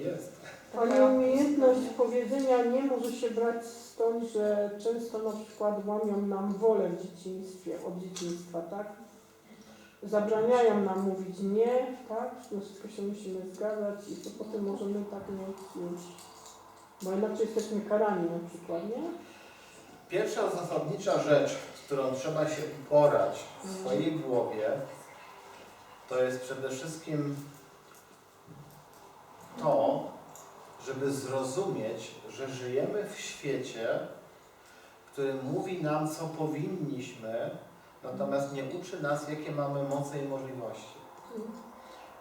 Jest. A nieumiejętność powiedzenia nie może się brać stąd, że często na przykład łamią nam wolę w dzieciństwie, od dzieciństwa, tak? Zabraniają nam mówić nie, tak? Na wszystko się musimy zgadzać i to potem możemy tak nie już. Bo inaczej jesteśmy karani na przykład, nie? Pierwsza zasadnicza rzecz, z którą trzeba się uporać w swojej głowie, to jest przede wszystkim to, żeby zrozumieć, że żyjemy w świecie, który mówi nam, co powinniśmy, natomiast nie uczy nas, jakie mamy moce i możliwości.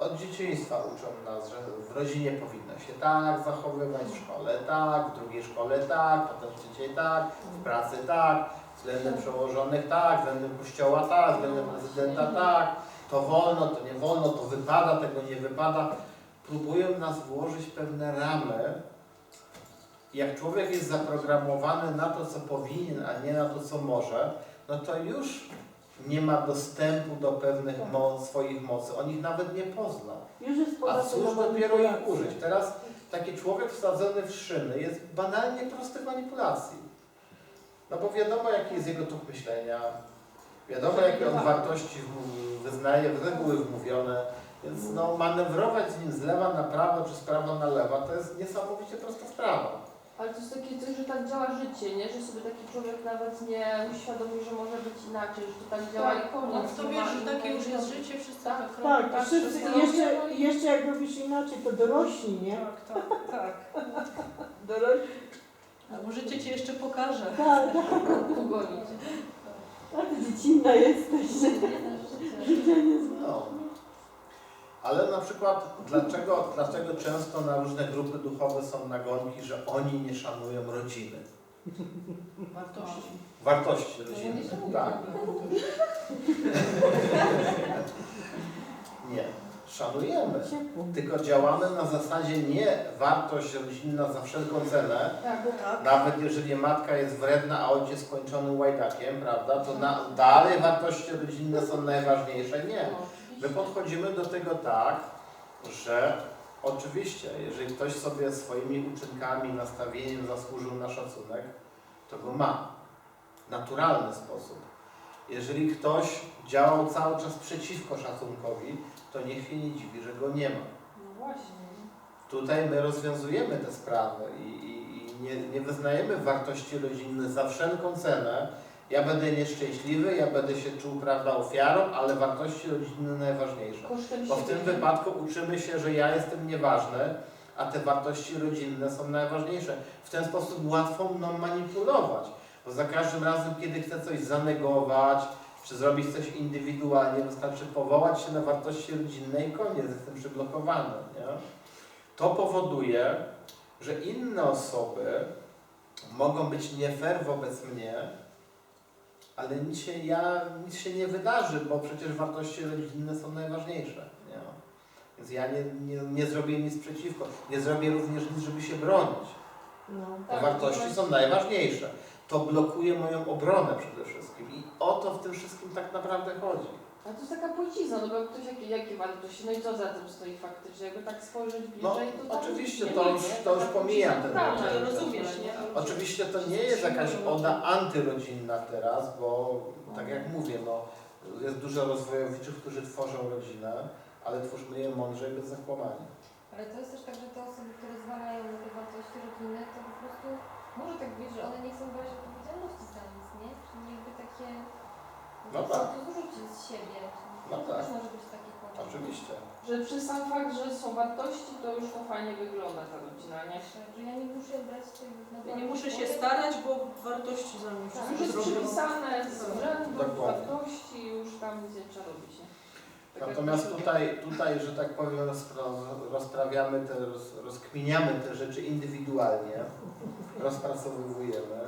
Od dzieciństwa uczą nas, że w rodzinie powinno się tak zachowywać, w szkole tak, w drugiej szkole tak, potem w trzeciej tak, w pracy tak, względem przełożonych tak, względem kościoła tak, względem prezydenta tak, to wolno, to nie wolno, to wypada, tego nie wypada. Próbują nas włożyć pewne ramy. Jak człowiek jest zaprogramowany na to, co powinien, a nie na to, co może, no to już nie ma dostępu do pewnych swoich mocy. On ich nawet nie pozna. A cóż dopiero ich użyć? Teraz taki człowiek wsadzony w szyny jest banalnie prosty w manipulacji. No bo wiadomo, jaki jest jego tok myślenia, wiadomo, jakie on wartości wyznaje, reguły wmówione, więc no, manewrować z nim z lewa na prawo czy z prawa na lewo to jest niesamowicie prosta sprawa. Ale to jest takie coś, że tak działa życie, nie? Że sobie taki człowiek nawet nie uświadomi, że może być inaczej, że to tak działa Tak. i koniec. No w to że takie już jest życie, wszyscy Tak, tak robią. Tak, tak, wszyscy, wszyscy jeszcze, jeszcze jak robisz inaczej, to dorośli, nie? Tak, tak, tak. Dorośli. A może cię ci jeszcze pokaże. Tak, tak. Ugonić. A ty dziecinna jesteś, że życia nie zna. No. Ale na przykład, dlaczego, dlaczego często na różne grupy duchowe są nagonki, że oni nie szanują rodziny? Wartości. Wartości No, rodziny. Tak. Nie. Szanujemy. Tylko działamy na zasadzie nie wartość rodzinna za wszelką cenę, Tak, Tak. nawet jeżeli matka jest wredna, a ojciec skończony łajdakiem, prawda, to na, dalej wartości rodzinne są najważniejsze. Nie. My podchodzimy do tego tak, że oczywiście, jeżeli ktoś sobie swoimi uczynkami, nastawieniem zasłużył na szacunek, to go ma. W naturalny sposób. Jeżeli ktoś działał cały czas przeciwko szacunkowi, to niech się nie dziwi, że go nie ma. No właśnie. Tutaj my rozwiązujemy te sprawy i, i, i nie, nie wyznajemy wartości rodzinnych za wszelką cenę. Ja będę nieszczęśliwy, ja będę się czuł, prawda, ofiarą, ale wartości rodzinne najważniejsze. Bo w tym wypadku uczymy się, że ja jestem nieważny, a te wartości rodzinne są najważniejsze. W ten sposób łatwo mną manipulować, bo za każdym razem, kiedy chcę coś zanegować, czy zrobić coś indywidualnie, wystarczy powołać się na wartości rodzinne i koniec, jestem przyblokowany. Nie? To powoduje, że inne osoby mogą być nie fair wobec mnie, ale nic się, ja, nic się nie wydarzy, bo przecież wartości rodzinne są najważniejsze. Nie? Więc ja nie, nie, nie zrobię nic przeciwko. Nie zrobię również nic, żeby się bronić. No. Tak, wartości są najważniejsze. To blokuje moją obronę przede wszystkim. I o to w tym wszystkim tak naprawdę chodzi. A to jest taka płcizna, no bo ktoś jakie, jakie wartości, no i co za tym stoi faktycznie, jakby tak spojrzeć No, bliżej, to tam oczywiście, nie to ma, już- to już pomijam ten prawna, element. rozumiesz, nie? Ale- Oczywiście to nie jest jakaś oda antyrodzinna teraz, bo tak jak mówię, no, jest dużo rozwojowiczów, którzy tworzą rodzinę, ale twórzmy je mądrze i bez zakłamania. Ale to jest też tak, że te osoby, które zwalają na te wartości rodzinne, to po prostu może tak być, że one nie chcą brać odpowiedzialności za nic, nie? Czyli jakby takie No tak. to siebie. No to tak. też może być taki powód. Oczywiście. Że przez sam fakt, że są wartości, to już to fajnie wygląda ta rodzina, nie? Tak, Że ja nie muszę brać tego na Ja nie muszę się starać, bo wartości za mną Tak. Już jest zrobią. przypisane z urzędu, Dokładnie. wartości, już tam nic nie trzeba robić, nie? Tak Natomiast to- tutaj, tutaj, że tak powiem, rozpra rozprawiamy te, roz rozkminiamy te rzeczy indywidualnie, rozpracowujemy.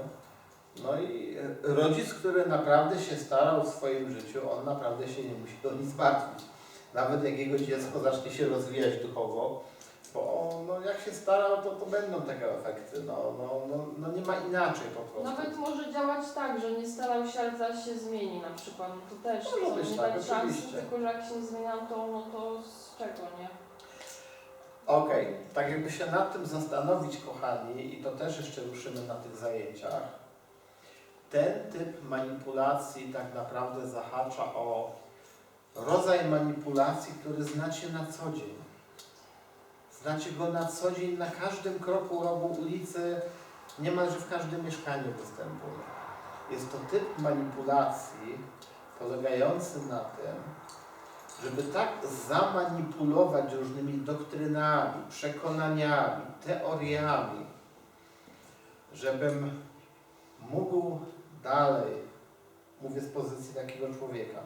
No i rodzic, który naprawdę się starał w swoim życiu, on naprawdę się nie musi o nic martwić. Nawet jak jego dziecko zacznie się rozwijać duchowo, bo no, jak się starał, to, to będą tego efekty. No, no, no, no nie ma inaczej po prostu. Nawet może działać tak, że nie starał się, ale zaś się zmieni na przykład, no to też Może co, być nie tak, dać szansy, tylko że jak się nie zmieniam, to, no to z czego, nie? Okej, tak jakby się nad tym zastanowić, kochani, i to też jeszcze ruszymy na tych zajęciach. Ten typ manipulacji tak naprawdę zahacza o rodzaj manipulacji, który znacie na co dzień. Znacie go na co dzień, na każdym kroku rogu ulicy, niemalże w każdym mieszkaniu występuje. Jest to typ manipulacji polegający na tym, żeby tak zamanipulować różnymi doktrynami, przekonaniami, teoriami, żebym mógł dalej, mówię z pozycji takiego człowieka,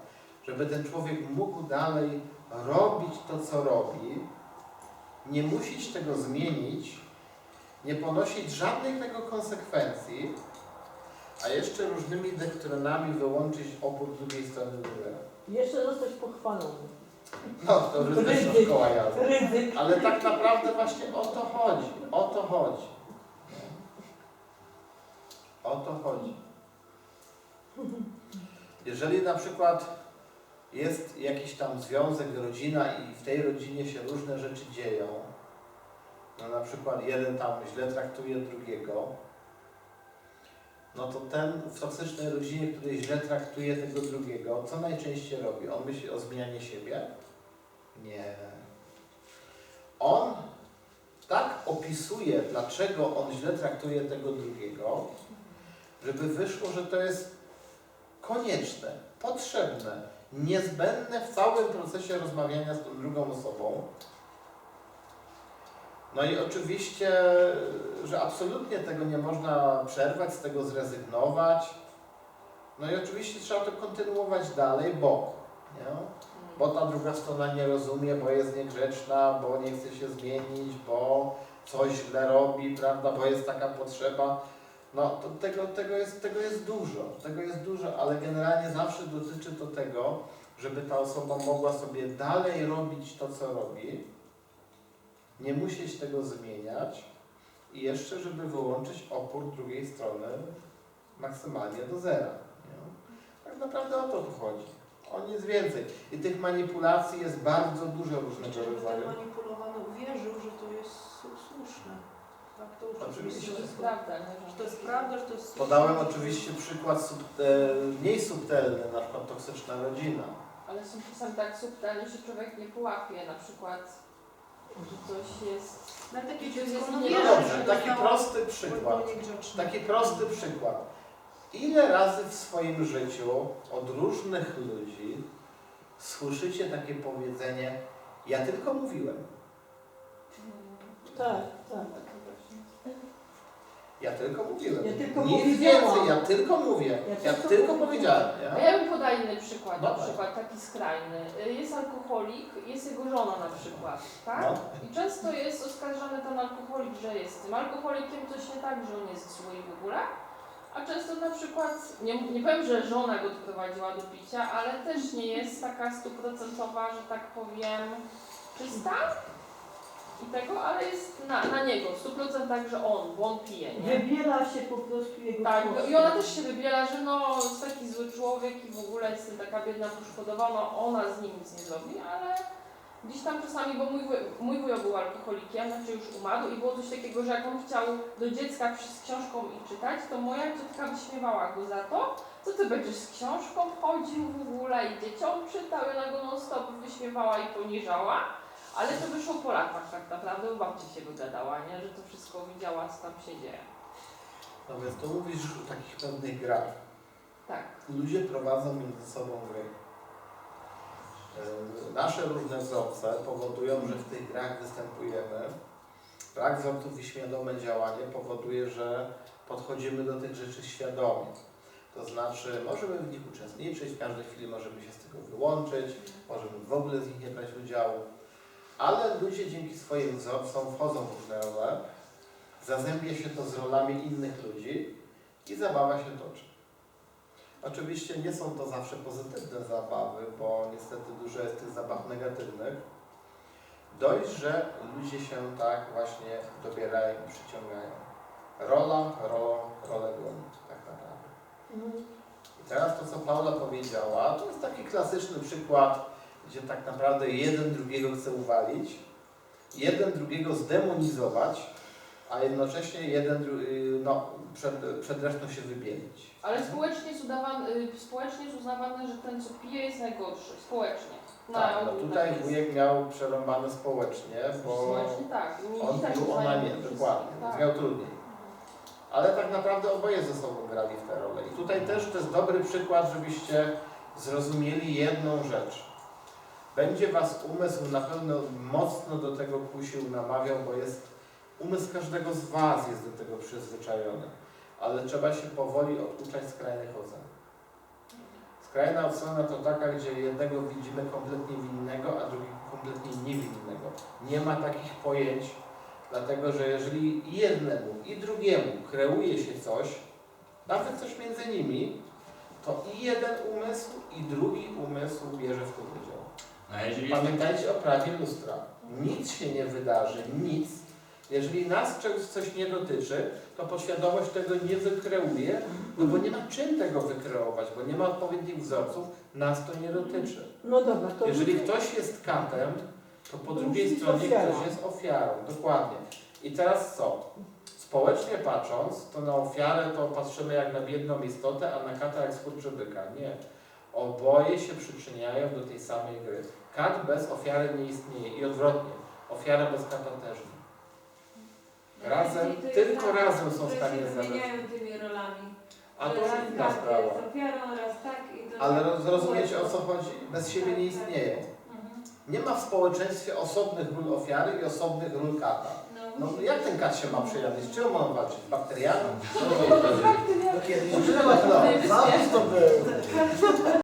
żeby ten człowiek mógł dalej robić to, co robi, nie musieć tego zmienić, nie ponosić żadnych tego konsekwencji, a jeszcze różnymi doktrynami wyłączyć opór drugiej strony rulera. Jeszcze zostać pochwalony. No, to już też szkoła jazdy. Ale tak naprawdę właśnie o to chodzi. O to chodzi. O to chodzi. Jeżeli na przykład jest jakiś tam związek, rodzina i w tej rodzinie się różne rzeczy dzieją, no na przykład jeden tam źle traktuje drugiego, no to ten w toksycznej rodzinie, który źle traktuje tego drugiego, co najczęściej robi? On myśli o zmianie siebie? Nie. On tak opisuje, dlaczego on źle traktuje tego drugiego, żeby wyszło, że to jest konieczne, potrzebne, niezbędne w całym procesie rozmawiania z tą drugą osobą. No i oczywiście, że absolutnie tego nie można przerwać, z tego zrezygnować. No i oczywiście trzeba to kontynuować dalej, bo, nie? bo ta druga strona nie rozumie, bo jest niegrzeczna, bo nie chce się zmienić, bo coś źle robi, prawda, bo jest taka potrzeba. No to tego, tego, jest, tego jest dużo, tego jest dużo, ale generalnie zawsze dotyczy to tego, żeby ta osoba mogła sobie dalej robić to, co robi, nie musieć tego zmieniać i jeszcze, żeby wyłączyć opór drugiej strony maksymalnie do zera. Nie? Tak naprawdę o to tu chodzi. O nic więcej. I tych manipulacji jest bardzo dużo różnego Żeby ten rodzaju. manipulowany uwierzył, że to jest słuszne. Tak, to już Oczywiście. oczywiście To jest prawda, nie? Że to jest prawda, że to jest. Podałem oczywiście przykład sub, e, mniej subtelny, na przykład toksyczna rodzina. Ale są czasami tak subtelne, że człowiek nie połapie, na przykład, że coś jest... Na takie To dziecko, jest no No że dobrze, taki prosty przykład. niegrzeczne. Taki prosty przykład. Ile razy w swoim życiu od różnych ludzi słyszycie takie powiedzenie, ja tylko mówiłem, Tak, tak. Ja tylko mówiłem. Ja tylko Nic powiedziałam. więcej, ja tylko mówię, Ja ja, tylko powiedziałem. A Ja? ja bym podała inny przykład, na Dawaj. przykład taki skrajny. Y, Jest alkoholik, jest jego żona na przykład, tak? No. I często jest oskarżany ten alkoholik, że jest tym alkoholikiem, coś nie tak, że on jest zły i w ogóle. A często na przykład, nie, nie powiem, że żona go doprowadziła do picia, ale też nie jest taka stuprocentowa, że tak powiem, czysta tego, ale jest na, na niego w 100% że on, bo on pije, nie? Wybiera się po prostu jego Tak, i ona też się wybiera, że no jest taki zły człowiek i w ogóle jest taka biedna poszkodowana, ona z nim nic nie zrobi, ale gdzieś tam czasami, bo mój, wuj- mój wujo był alkoholikiem, znaczy już umarł i było coś takiego, że jak on chciał do dziecka z książką i czytać, to moja ciotka wyśmiewała go za to, co ty będziesz z książką chodził w ogóle i dzieciom czytał i ona go non stop wyśmiewała i poniżała. Ale to wyszło po latach tak naprawdę, bo babcia się wygadała, nie? że to wszystko widziała, co tam się dzieje. Natomiast to mówisz o takich pewnych grach. Tak. Ludzie prowadzą między sobą gry. E, Nasze różne wzorce powodują, że w tych grach występujemy. Brak wzorców i świadome działanie powoduje, że podchodzimy do tych rzeczy świadomie. To znaczy, możemy w nich uczestniczyć, w każdej chwili możemy się z tego wyłączyć, możemy w ogóle z nich nie brać udziału, ale ludzie dzięki swoim wzorcom wchodzą w różne role, zazębia się to z rolami innych ludzi i zabawa się toczy. Oczywiście nie są to zawsze pozytywne zabawy, bo niestety dużo jest tych zabaw negatywnych. Dość, że ludzie się tak właśnie dobierają i przyciągają. Rola, rola, rolę goni, tak naprawdę. Mhm. I teraz to, co Paula powiedziała, to jest taki klasyczny przykład, gdzie tak naprawdę jeden drugiego chce uwalić, jeden drugiego zdemonizować, a jednocześnie jeden y, no, przed, przed resztą się wybielić. Ale społecznie jest, udawane, y, społecznie jest uznawane, że ten co pije jest najgorszy. Społecznie. Na Tak, no tutaj tak wujek miał przerąbane społecznie, bo Społecznie tak. Nie, on tak pił, ona nie, dokładnie, Tak. miał trudniej. Ale tak naprawdę oboje ze sobą grali w tę rolę. I tutaj też to jest dobry przykład, żebyście zrozumieli jedną rzecz. Będzie Was umysł na pewno mocno do tego kusił, namawiał, bo jest umysł każdego z Was jest do tego przyzwyczajony. Ale trzeba się powoli oduczać skrajnych ocen. Skrajna ocena to taka, gdzie jednego widzimy kompletnie winnego, a drugiego kompletnie niewinnego. Nie ma takich pojęć, dlatego że jeżeli jednemu i drugiemu kreuje się coś, nawet coś między nimi, to i jeden umysł, i drugi umysł bierze w tym udział. A jeżeli Pamiętajcie o prawie lustra. Nic się nie wydarzy, nic. Jeżeli nas czegoś coś nie dotyczy, to podświadomość tego nie wykreuje, no bo nie ma czym tego wykreować, bo nie ma odpowiednich wzorców, nas to nie dotyczy. No dobra, to Jeżeli ktoś jest katem, to po To drugiej stronie ktoś jest ofiarą, dokładnie. I teraz co? Społecznie patrząc, to na ofiarę to patrzymy jak na biedną istotę, a na kata jak skurczybyka. Nie. Oboje się przyczyniają do tej samej gry. Kat bez ofiary nie istnieje i odwrotnie. Ofiara bez kata też nie. Razem, jest tylko tak, razem są w stanie zabrać. zmieniają tymi rolami. A to już inna tak sprawa. jest ofiarą, raz tak i to Ale tak roz- zrozumiecie o co chodzi? Bez siebie nie istnieją. Mhm. Nie ma w społeczeństwie osobnych ról ofiary i osobnych ról kata. No, No jak ten kat się ma przejawić? Z czym on walczyć? Z bakteriami? No kiedyś było, no, zawsze to było.